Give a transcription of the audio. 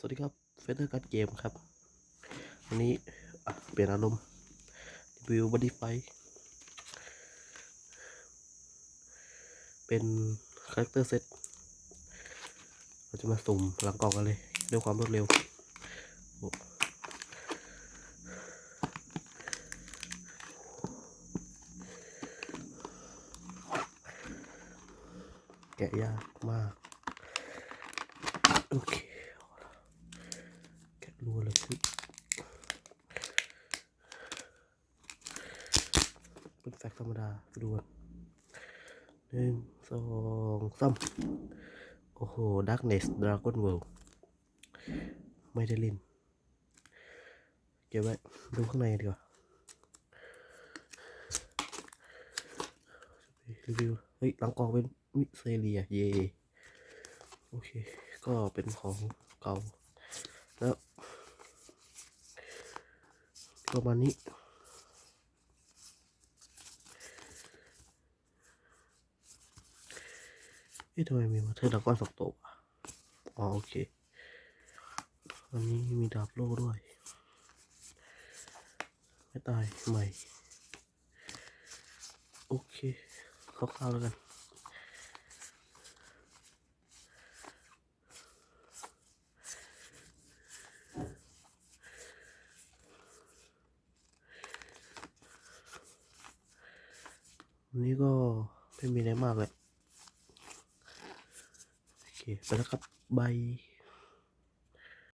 สวัสดีครับเฟเธอร์การ์ดเกมครับวันนี้เปลี่ยนอารมณ์รีวิวบัดดี้ไฟ เป็นคาแรคเตอร์เซตเราจะมาสุ่มหลังกล่องกันเลยด้วยความรวดเร็ว แกะยากมาก โอเคเอาละแกะรัวเลยสิ เป็นแฟกธรรมดาดูกันหนึ่งสองสามโอ้โห Darkness Dragon World ไม่ได้เล่น เก็บไว้ ดูข้างในดีกว่า รีวิว เฮ้ยหลังกองเป็นมิเซเลีย เย่โอเค ก็เป็นของเก่า แล้ว ประมาณนี้ เอ๊ะทำไมมีมาเธอร์ดักก้อนสองตัวอ๋อโอเค อันนี้มีดาบโล่ด้วย ไม่ตาย ใหม่ โอเคคร่าวๆแล้วกันวันนี้ก็ไม่มีอะไรมากเลย โอเค